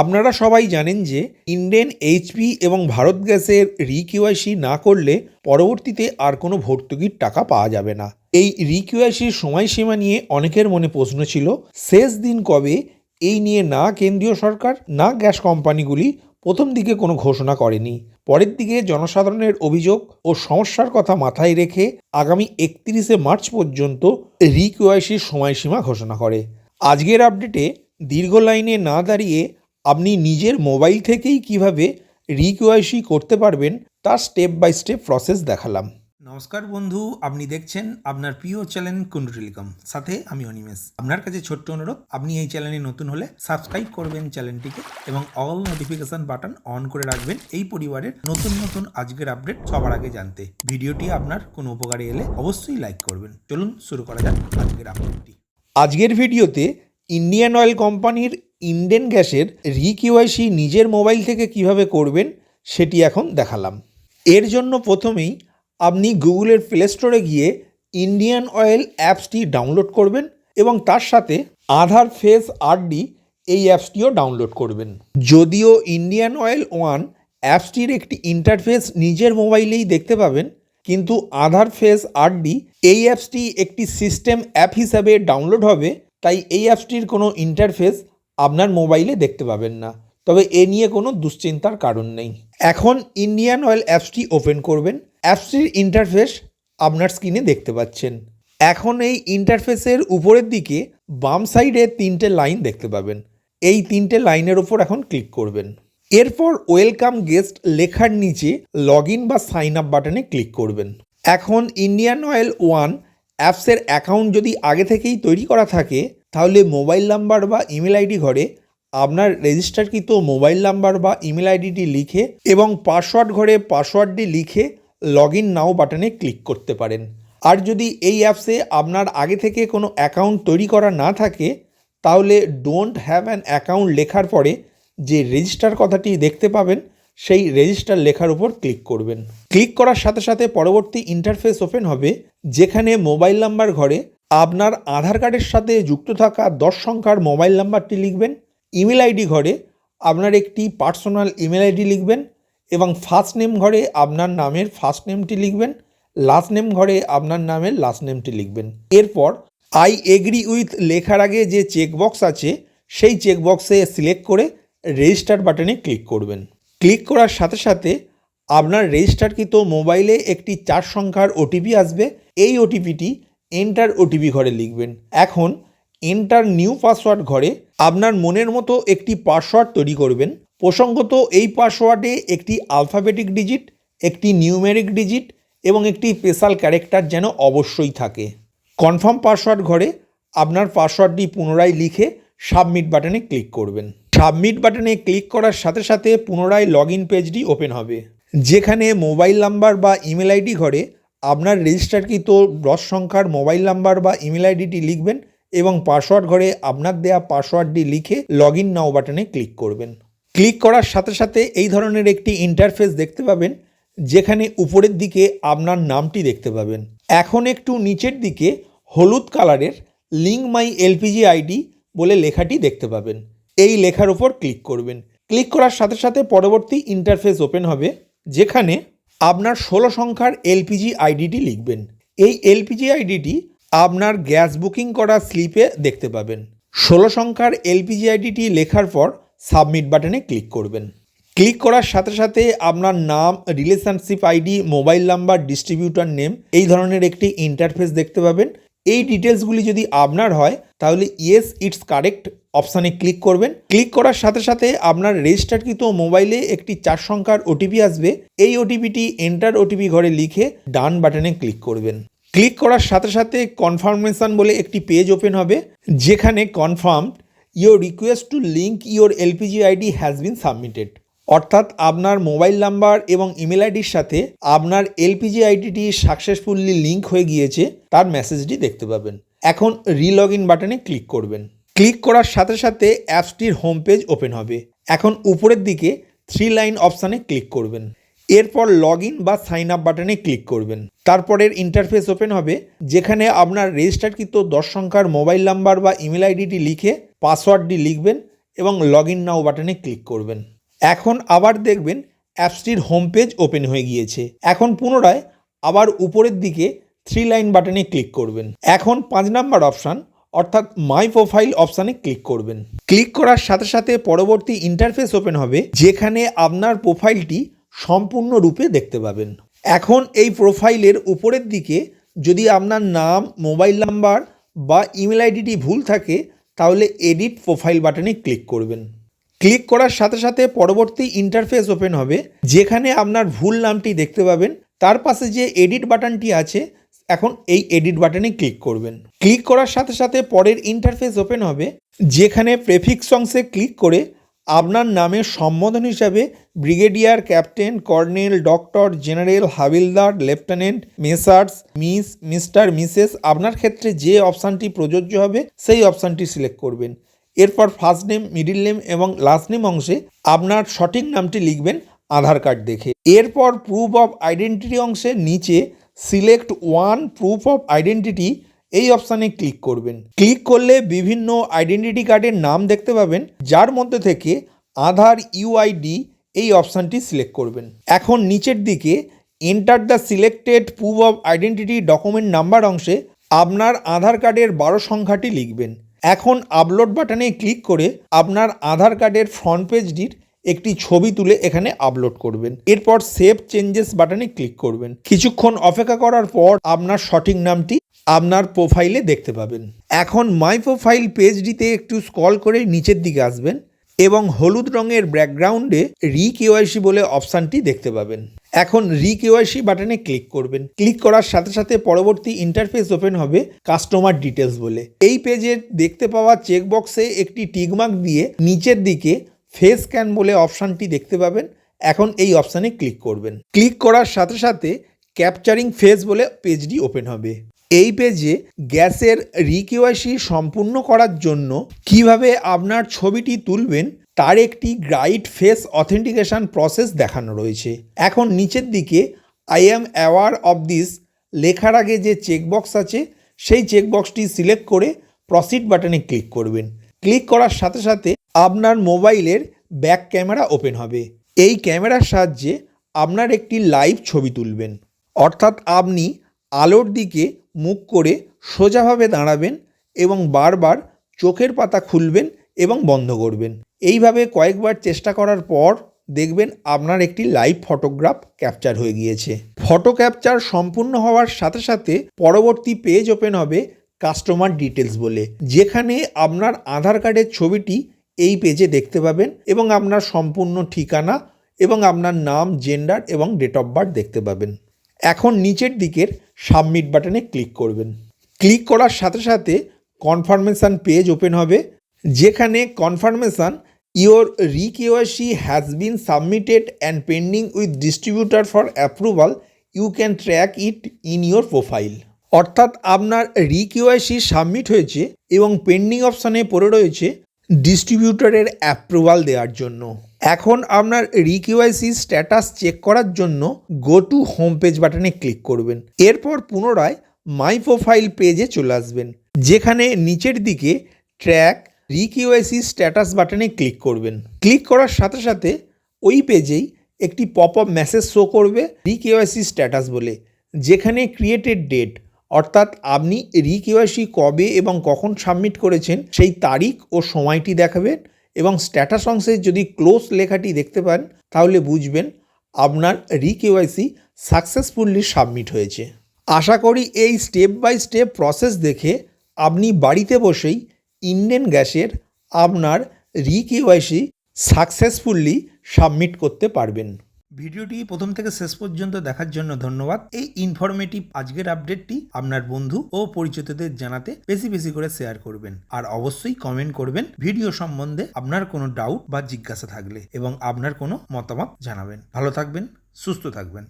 আপনারা সবাই জানেন যে ইন্ডেন এইচপি এবং ভারত গ্যাসের রিকিউআইসি না করলে পরবর্তীতে আর কোনো ভর্তুকির টাকা পাওয়া যাবে না। এই রিকিউআইসির সময়সীমা নিয়ে অনেকের মনে প্রশ্ন ছিল, শেষ দিন কবে এই নিয়ে না কেন্দ্রীয় সরকার, না গ্যাস কোম্পানিগুলি প্রথম দিকে কোনো ঘোষণা করেনি। পরের দিকে জনসাধারণের অভিযোগ ও সমস্যার কথা মাথায় রেখে আগামী একত্রিশে মার্চ পর্যন্ত রিকিউআইসির সময়সীমা ঘোষণা করে। আজকের আপডেটে দীর্ঘ লাইনে না দাঁড়িয়ে আপনি নিজের মোবাইল থেকেই কীভাবে রিকিউআইসি করতে পারবেন তার স্টেপ বাই স্টেপ প্রসেস দেখালাম। নমস্কার বন্ধু আপনি দেখছেন আপনার প্রিয় চ্যানেল কুন্ডু টেলিকম সাথে আমি অনিমেষ। আপনার কাছে ছোট্ট অনুরোধ আপনি এই চ্যানেলে নতুন হলে সাবস্ক্রাইব করবেন চ্যানেলটিকে এবং অল নোটিফিকেশন বাটন অন করে রাখবেন এই পরিবারের নতুন নতুন আজকের আপডেট সবার আগে জানতে। ভিডিওটি আপনার কোনো উপকারে এলে অবশ্যই লাইক করবেন। চলুন শুরু করা যাক আজকের আপডেটটি। আজকের ভিডিওতে ইন্ডিয়ান অয়েল কোম্পানির ইন্ডেন গ্যাসের রিকিউআইসি নিজের মোবাইল থেকে কীভাবে করবেন সেটি এখন দেখালাম। এর জন্য প্রথমেই আপনি গুগলের প্লে স্টোরে গিয়ে ইন্ডিয়ান অয়েল অ্যাপসটি ডাউনলোড করবেন এবং তার সাথে আধার ফেস আরডি এই অ্যাপসটিও ডাউনলোড করবেন। যদিও ইন্ডিয়ান অয়েল ওয়ান অ্যাপসটির একটি ইন্টারফেস নিজের মোবাইলেই দেখতে পাবেন, কিন্তু আধার ফেস আরডি এই অ্যাপসটি একটি সিস্টেম অ্যাপ হিসাবে ডাউনলোড হবে, তাই এই অ্যাপসটির কোনো ইন্টারফেস আপনার মোবাইলে দেখতে পাবেন না। তবে এ নিয়ে কোনো দুশ্চিন্তার কারণ নেই। এখন ইন্ডিয়ান অয়েল অ্যাপসটি ওপেন করবেন। অ্যাপসটির ইন্টারফেস আপনার স্ক্রিনে দেখতে পাচ্ছেন। এখন এই ইন্টারফেসের উপরের দিকে বাম সাইডে তিনটে লাইন দেখতে পাবেন। এই তিনটে লাইনের ওপর এখন ক্লিক করবেন। এরপর ওয়েলকাম গেস্ট লেখার নিচে লগ ইন বা সাইন আপ বাটনে ক্লিক করবেন। এখন ইন্ডিয়ান অয়েল ওয়ান অ্যাপসের অ্যাকাউন্ট যদি আগে থেকেই তৈরি করা থাকে তাহলে মোবাইল নাম্বার বা ইমেল আইডি ঘরে আপনার রেজিস্টারকৃত মোবাইল নাম্বার বা ইমেল আইডিটি লিখে এবং পাসওয়ার্ড ঘরে পাসওয়ার্ডটি লিখে লগ ইন নাও বাটনে ক্লিক করতে পারেন। আর যদি এই অ্যাপসে আপনার আগে থেকে কোনো অ্যাকাউন্ট তৈরি করা না থাকে, তাহলে ডোন্ট হ্যাভ অ্যান অ্যাকাউন্ট লেখার পরে যে রেজিস্টার কথাটি দেখতে পাবেন, সেই রেজিস্টার লেখার উপর ক্লিক করবেন। ক্লিক করার সাথে সাথে পরবর্তী ইন্টারফেস ওপেন হবে, যেখানে মোবাইল নাম্বার ঘরে আপনার আধার কার্ডের সাথে যুক্ত থাকা দশ সংখ্যার মোবাইল নাম্বারটি লিখবেন। ইমেল আইডি ঘরে আপনার একটি পার্সোনাল ইমেল আইডি লিখবেন এবং ফার্স্ট নেম ঘরে আপনার নামের ফার্স্ট নেমটি লিখবেন। লাস্ট নেম ঘরে আপনার নামের লাস্ট নেমটি লিখবেন। এরপর আই এগ্রি উইথ লেখার আগে যে চেকবক্স আছে, সেই চেকবক্সে সিলেক্ট করে রেজিস্টার বাটনে ক্লিক করবেন। ক্লিক করার সাথে সাথে আপনার রেজিস্টারকৃত মোবাইলে একটি চার সংখ্যার ওটিপি আসবে। এই ওটিপিটি এন্টার ওটিপি ঘরে লিখবেন। এখন এন্টার নিউ পাসওয়ার্ড ঘরে আপনার মনের মতো একটি পাসওয়ার্ড তৈরি করবেন। প্রসঙ্গত এই পাসওয়ার্ডে একটি আলফাবেটিক ডিজিট একটি নিউমেরিক ডিজিট এবং একটি স্পেশাল ক্যারেক্টার যেন অবশ্যই থাকে। কনফার্ম পাসওয়ার্ড ঘরে আপনার পাসওয়ার্ডটি পুনরায় লিখে সাবমিট বাটনে ক্লিক করবেন। সাবমিট বাটনে ক্লিক করার সাথে সাথে পুনরায় লগ ইন পেজটি ওপেন হবে। যেখানে মোবাইল নাম্বার বা ইমেল আইডি ঘরে আপনার রেজিস্টারকৃত দশ সংখ্যার মোবাইল নাম্বার বা ইমেল আইডিটি লিখবেন এবং পাসওয়ার্ড ঘরে আপনার দেয়া পাসওয়ার্ডটি লিখে লগ ইন নাও বাটনে ক্লিক করবেন। ক্লিক করার সাথে সাথে এই ধরনের একটি ইন্টারফেস দেখতে পাবেন, যেখানে উপরের দিকে আপনার নামটি দেখতে পাবেন। এখন একটু নিচের দিকে হলুদ কালারের লিঙ্ক মাই এলপিজি আইডি বলে লেখাটি দেখতে পাবেন। এই লেখার উপর ক্লিক করবেন। ক্লিক করার সাথে সাথে পরবর্তী ইন্টারফেস ওপেন হবে, যেখানে আপনার ষোলো সংখ্যার এলপিজি আইডিটি লিখবেন। এই এলপিজি আইডিটি আপনার গ্যাস বুকিং করা স্লিপে দেখতে পাবেন। ষোলো সংখ্যার এলপিজি আইডিটি লেখার পর সাবমিট বাটনে ক্লিক করবেন। ক্লিক করার সাথে সাথে আপনার নাম relationship ID, mobile number distributor name এই ধরনের একটি ইন্টারফেস দেখতে পাবেন। এই ডিটেলসগুলি যদি আপনার হয়, তাহলে ইয়েস ইটস কারেক্ট অপশানে ক্লিক করবেন। ক্লিক করার সাথে সাথে আপনার রেজিস্টারকৃত মোবাইলে একটি চার সংখ্যার ওটিপি আসবে। এই ওটিপিটি এন্টার ওটিপি ঘরে লিখে ডান বাটনে ক্লিক করবেন। ক্লিক করার সাথে সাথে কনফার্মেশন বলে একটি পেজ ওপেন হবে, যেখানে confirm your request to link your LPG ID has been submitted অর্থাৎ আপনার মোবাইল নাম্বার এবং ইমেল আইডির সাথে আপনার এলপিজি আইডিটি সাকসেসফুলি লিঙ্ক হয়ে গিয়েছে, তার মেসেজটি দেখতে পাবেন। এখন রিলগ ইন বাটনে ক্লিক করবেন। ক্লিক করার সাথে সাথে অ্যাপসটির হোম পেজ ওপেন হবে। এখন উপরের দিকে থ্রি লাইন অপশানে ক্লিক করবেন। এরপর লগ ইন বা সাইন আপ বাটনে ক্লিক করবেন। তারপরের ইন্টারফেস ওপেন হবে, যেখানে আপনার রেজিস্টারকৃত দশ সংখ্যার মোবাইল নাম্বার বা ইমেল আইডিটি লিখে পাসওয়ার্ডটি লিখবেন এবং লগ ইন নাও বাটনে ক্লিক করবেন। এখন আবার দেখবেন অ্যাপসটির হোম পেজ ওপেন হয়ে গিয়েছে। এখন পুনরায় আবার উপরের দিকে থ্রি লাইন বাটনে ক্লিক করবেন। এখন পাঁচ নাম্বার অপশান অর্থাৎ মাই প্রোফাইল অপশানে ক্লিক করবেন। ক্লিক করার সাথে সাথে পরবর্তী ইন্টারফেস ওপেন হবে, যেখানে আপনার প্রোফাইলটি সম্পূর্ণরূপে দেখতে পাবেন। এখন এই প্রোফাইলের উপরের দিকে যদি আপনার নাম মোবাইল নাম্বার বা ইমেল আইডিটি ভুল থাকে, তাহলে এডিট প্রোফাইল বাটনে ক্লিক করবেন। ক্লিক করার সাথে সাথে পরবর্তী ইন্টারফেস ওপেন হবে, যেখানে আপনার ভুল নামটি দেখতে পাবেন। তার পাশে যে এডিট বাটনটি আছে, এখন এই এডিট বাটনে ক্লিক করবেন। ক্লিক করার সাথে সাথে পরের ইন্টারফেস ওপেন হবে, যেখানে প্রেফিক্স অংশে ক্লিক করে আপনার নামের সম্বোধন হিসাবে brigadier captain colonel doctor general হাবিলদার lieutenant messrs miss mister mrs আপনার ক্ষেত্রে যে অপশানটি প্রযোজ্য হবে, সেই অপশানটি সিলেক্ট করবেন। এরপর ফার্স্ট নেম মিডিল নেম এবং লাস্ট নেম অংশে আপনার সঠিক নামটি লিখবেন আধার কার্ড দেখে। এরপর প্রুফ অফ আইডেন্টিটি অংশের নিচে select one proof of identity এই অপশানে ক্লিক করবেন। ক্লিক করলে বিভিন্ন আইডেন্টিটি কার্ডের নাম দেখতে পাবেন, যার মধ্যে থেকে আধার ইউআইডি এই অপশানটি সিলেক্ট করবেন। এখন নিচের দিকে enter the selected proof of identity document number অংশে আপনার আধার কার্ডের বারো সংখ্যাটি লিখবেন। এখন আপলোড বাটনে ক্লিক করে আপনার আধার কার্ডের ফ্রন্ট পেজটির একটি ছবি তুলে এখানে আপলোড করবেন। এরপর সেভ চেঞ্জেস বাটনে ক্লিক করবেন। কিছুক্ষণ অপেক্ষা করার পর আপনার সঠিক নামটি আপনার প্রোফাইলে দেখতে পাবেন। এখন মাই প্রোফাইল পেজটিতে একটু স্ক্রল করে নিচের দিকে আসবেন এবং হলুদ রঙের ব্যাকগ্রাউন্ডে রি কেওয়াইসি বলে অপশানটি দেখতে পাবেন। এখন রিকেওয়াইসি বাটনে ক্লিক করবেন। ক্লিক করার সাথে সাথে পরবর্তী ইন্টারফেস ওপেন হবে কাস্টমার ডিটেলস বলে। এই পেজের দেখতে পাওয়া চেকবক্সে একটি টিকমার্ক দিয়ে নিচের দিকে ফেস স্ক্যান বলে অপশানটি দেখতে পাবেন। এখন এই অপশানে ক্লিক করবেন। ক্লিক করার সাথে সাথে ক্যাপচারিং ফেস বলে পেজটি ওপেন হবে। এই পেজে গ্যাসের রিকিওয়াইসি সম্পূর্ণ করার জন্য কীভাবে আপনার ছবিটি তুলবেন তার একটি গ্রাইড ফেস অথেন্টিকেশন প্রসেস দেখানো রয়েছে। এখন নিচের দিকে I am aware of this লেখার আগে যে চেকবক্স আছে, সেই চেকবক্সটি সিলেক্ট করে প্রসিড বাটনে ক্লিক করবেন। ক্লিক করার সাথে সাথে আপনার মোবাইলের ব্যাক ক্যামেরা ওপেন হবে। এই ক্যামেরার সাহায্যে আপনার একটি লাইভ ছবি তুলবেন। অর্থাৎ আপনি আলোর দিকে মুখ করে সোজাভাবে দাঁড়াবেন এবং বারবার চোখের পাতা খুলবেন এবং বন্ধ করবেন। এইভাবে কয়েকবার চেষ্টা করার পর দেখবেন আপনার একটি লাইভ ফটোগ্রাফ ক্যাপচার হয়ে গিয়েছে। ফটো ক্যাপচার সম্পূর্ণ হওয়ার সাথে সাথে পরবর্তী পেজ ওপেন হবে কাস্টমার ডিটেলস বলে। যেখানে আপনার আধার কার্ডের ছবিটি এই পেজে দেখতে পাবেন এবং আপনার সম্পূর্ণ ঠিকানা এবং আপনার নাম জেন্ডার এবং ডেট অফ বার্থ দেখতে পাবেন। এখন নিচের দিকের সাবমিট বাটনে ক্লিক করবেন। ক্লিক করার সাথে সাথে কনফার্মেশন পেজ ওপেন হবে। যেখানে confirmation your re KYC has been submitted and pending with distributor for approval you can track it in your profile অর্থাৎ আপনার রিকেওয়াইসি সাবমিট হয়েছে এবং পেন্ডিং অপশানে পড়ে রয়েছে ডিস্ট্রিবিউটরের অ্যাপ্রুভাল দেওয়ার জন্য। এখন আপনার রিকিউআইসি স্ট্যাটাস চেক করার জন্য গো টু হোম পেজ বাটনে ক্লিক করবেন। এরপর পুনরায় মাই প্রোফাইল পেজে চলে আসবেন। যেখানে নিচের দিকে ট্র্যাক রিকিউআইসি স্ট্যাটাস বাটনে ক্লিক করবেন। ক্লিক করার সাথে সাথে ওই পেজেই একটি পপ আপ মেসেজ শো করবে রিকেওয়াইসি স্ট্যাটাস বলে, যেখানে ক্রিয়েটেড ডেট, অর্থাৎ আপনি রিকেওয়াইসি কবে এবং কখন সাবমিট করেছেন, সেই তারিখ ও সময়টি দেখাবেন এবং স্ট্যাটাস অংশে যদি ক্লোজ লেখাটি দেখতে পান, তাহলে বুঝবেন আপনার রিকেওয়াইসি সাকসেসফুলি সাবমিট হয়েছে। আশা করি এই স্টেপ বাই স্টেপ প্রসেস দেখে আপনি বাড়িতে বসেই ইন্ডেন গ্যাসের আপনার রিকেওয়াইসি সাকসেসফুলি সাবমিট করতে পারবেন। ভিডিওটি প্রথম থেকে শেষ পর্যন্ত দেখার জন্য ধন্যবাদ। এই ইনফরমেটিভ আজকের আপডেটটি আপনার বন্ধু ও পরিচিতদের জানাতে বেশি বেশি করে শেয়ার করবেন। আর অবশ্যই কমেন্ট করবেন ভিডিও সম্বন্ধে আপনার কোনো ডাউট বা জিজ্ঞাসা থাকলে এবং আপনার কোনো মতামত জানাবেন। ভালো থাকবেন, সুস্থ থাকবেন।